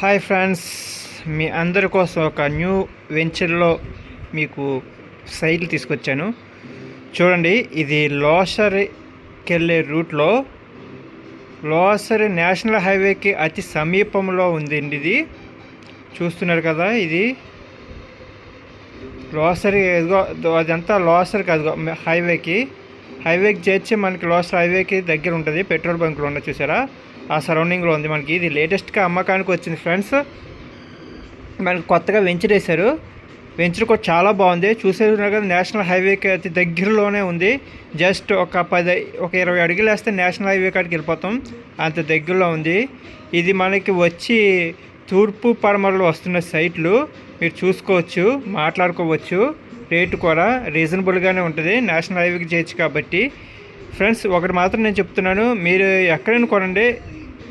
Hi friends మీ అందరి కోసం ఒక న్యూ వెంచర్లో మీకు సైకిల్ తీసుకొచ్చాను. చూడండి ఇది లోసర్కి వెళ్ళే రూట్లో లోసరి నేషనల్ హైవేకి అతి సమీపంలో ఉందండి ఇది. చూస్తున్నారు కదా ఇది. లోసరి అదంతా లోసరి కాదు హైవేకి హైవేకి చేర్చి మనకి లోసర్ హైవేకి దగ్గర ఉంటుంది పెట్రోల్ బంకులు ఉన్న చూసారా? ఆ సరౌండింగ్లో ఉంది మనకి. ఇది లేటెస్ట్గా అమ్మకానికి వచ్చింది ఫ్రెండ్స్. మనకి కొత్తగా వెంచర్ వేశారు. వెంచర్ కూడా చాలా బాగుంది. చూసేస్తున్నారు కదా నేషనల్ హైవేకి అతి దగ్గరలోనే ఉంది. జస్ట్ ఒక పది ఒక ఇరవై అడుగులు వేస్తే నేషనల్ హైవే కాడికి వెళ్ళిపోతాం. అంత దగ్గరలో ఉంది. ఇది మనకి వచ్చి తూర్పు పడమరలో వస్తున్న సైట్లు. మీరు చూసుకోవచ్చు మాట్లాడుకోవచ్చు. రేటు కూడా రీజనబుల్గానే ఉంటుంది. నేషనల్ హైవేకి చేయొచ్చు కాబట్టి. ఫ్రెండ్స్ ఒకటి మాత్రం నేను చెప్తున్నాను. మీరు ఎక్కడైనా కొనండి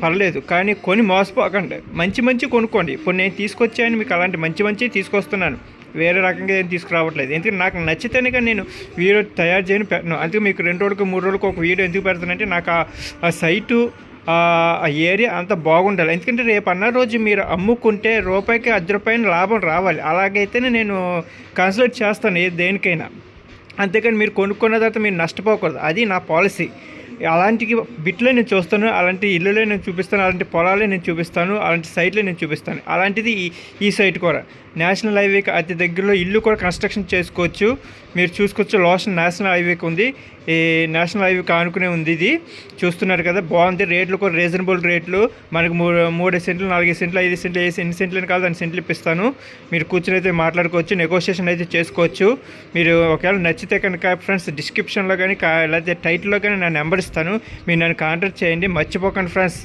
పర్లేదు కానీ కొని మోసపోకండి. మంచి మంచి కొనుక్కోండి. ఇప్పుడు నేను తీసుకొచ్చాను మీకు అలాంటి మంచి మంచి తీసుకొస్తున్నాను. వేరే రకంగా ఏం తీసుకురావట్లేదు. ఎందుకంటే నాకు నచ్చితేనే కానీ నేను వీడియో తయారు చేయని పెట్టను. అందుకే మీకు రెండు రోజులకు మూడు రోజులకు ఒక వీడియో ఎందుకు పెడతానంటే నాకు ఆ- సైటు ఆ ఆ ఏరియా అంత బాగుండాలి. ఎందుకంటే రేపు అన్న రోజు మీరు అమ్ముకుంటే రూపాయికి అర్ధ రూపాయలు లాభం రావాలి. అలాగైతేనే నేను కన్సిడర్ చేస్తాను ఏ దేనికైనా. అంతేకాని మీరు కొనుక్కున్న తర్వాత మీరు నష్టపోకూడదు. అది నా పాలసీ. అలాంటి బిట్లే నేను చూస్తాను అలాంటి ఇల్లులే నేను చూపిస్తాను అలాంటి పొలాలే నేను చూపిస్తాను అలాంటి సైట్లే నేను చూపిస్తాను. అలాంటిది ఈ ఈ సైట్ కూడా. నేషనల్ హైవేకి అతి దగ్గరలో ఇల్లు కూడా కన్స్ట్రక్షన్ చేసుకోవచ్చు. మీరు చూసుకోవచ్చు లోషన్ నేషనల్ హైవేకి ఉంది. ఈ నేషనల్ హైవే కానుకునే ఉంది ఇది. చూస్తున్నారు కదా బాగుంది. రేట్లు కూడా రీజనబుల్ రేట్లు. మనకు మూడు మూడు సెంట్లు నాలుగు సెంట్లు ఐదు సెంట్లు వేసి ఎన్ని సెంట్లు కాదు దాని సెంట్లు ఇప్పిస్తాను. మీరు కూర్చొని అయితే మాట్లాడుకోవచ్చు నెగోషియేషన్ అయితే చేసుకోవచ్చు. మీరు ఒకవేళ నచ్చితే కనుక ఫ్రెండ్స్ డిస్క్రిప్షన్లో కానీ లేకపోతే టైటిల్లో కానీ నా నెంబర్ ఇస్తాను. మీరు నన్ను కాంటాక్ట్ చేయండి. మర్చిపోకండి ఫ్రెండ్స్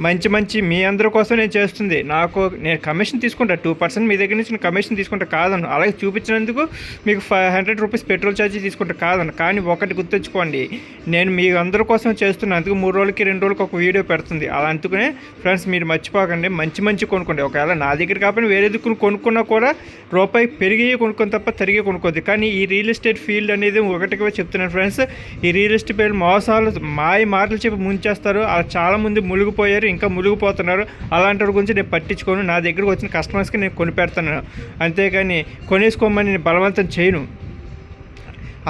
మంచి మంచి మీ అందరి కోసం నేను చేస్తుంది. నాకు నేను కమిషన్ తీసుకుంటా. టూ పర్సెంట్ మీ దగ్గర నుంచి నేను కమిషన్ తీసుకుంటా కాదను. అలాగే చూపించినందుకు మీకు five hundred rupees petrol charge తీసుకుంటా కాదను. కానీ ఒకటి గుర్తుంచుకోండి. నేను మీ అందరి కోసం చేస్తున్నాను అందుకు మూడు రోజులకి రెండు రోజులకి ఒక వీడియో పెడుతుంది. అలా అందుకనే ఫ్రెండ్స్ మీరు మర్చిపోకండి. మంచి మంచి కొనుక్కోండి. ఒకవేళ నా దగ్గర కాకపోయినా వేరే దిక్కును కొనుక్కున్నా కూడా రూపాయి పెరిగి కొనుక్కొని తప్ప తరిగి కొనుక్కోద్ది కానీ ఈ రియల్ ఎస్టేట్ ఫీల్డ్ అనేది ఒకటిగా చెప్తున్నాను ఫ్రెండ్స్ ఈ రియల్ ఎస్టేట్ ఫీల్డ్ మోసాలు మాయ మాటలు చెప్పి ముంచేస్తారు. అలా చాలా మంది మునిగిపోయారు ఇంకా మునిగిపోతున్నారు. అలాంటి వారి గురించి నేను పట్టించుకోను. నా దగ్గరకు వచ్చిన కస్టమర్స్కి నేను కొనిపెడతాను. అంతేగాని కొనేసుకోమని నేను బలవంతం చేయను.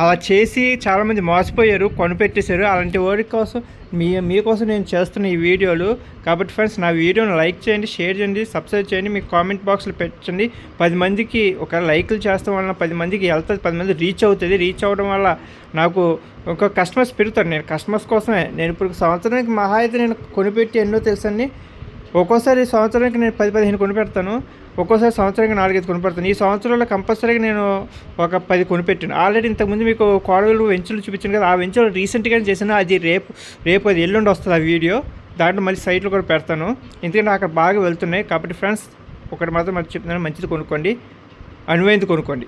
అలా చేసి చాలామంది మోసపోయారు కొనిపెట్టేశారు. అలాంటి వారి కోసం మీ మీకోసం నేను చేస్తున్న ఈ వీడియోలు. కాబట్టి ఫ్రెండ్స్ నా వీడియోని లైక్ చేయండి షేర్ చేయండి సబ్స్క్రైబ్ చేయండి. మీ కామెంట్ బాక్స్లో పెట్టండి. పది మందికి ఒక లైక్లు చేస్తాం వల్ల పది మందికి వెళ్తుంది పది మంది రీచ్ అవుతుంది. రీచ్ అవ్వడం వల్ల నాకు ఒక కస్టమర్స్ పెరుగుతారు. నేను కస్టమర్స్ కోసమే. నేను ఇప్పుడు సంవత్సరానికి మహా అయితే నేను కొనిపెట్టి ఎన్నో తెలుసండి. ఒక్కోసారి సంవత్సరానికి నేను పది పదిహేను కొనిపెడతాను ఒక్కోసారి సంవత్సరానికి నాలుగైదు కొనిపెడతాను. ఈ సంవత్సరంలో కంపల్సరీగా నేను ఒక పది కొనిపెట్టాను. ఆల్రెడీ ఇంతకుముందు మీకు కోడలు వెంచులు చూపించాను కదా ఆ వెంచులు రీసెంట్గానే చేశాను అది రేపు రేపు అది ఎల్లుండి వస్తుంది ఆ వీడియో. దాంట్లో మళ్ళీ సైట్లో కూడా పెడతాను. ఎందుకంటే అక్కడ బాగా వెళ్తున్నాయి. కాబట్టి ఫ్రెండ్స్ ఒకటి మాత్రం మరి చెప్తున్నాను మంచిది కొనుక్కోండి. అనువైంది కొనుక్కోండి.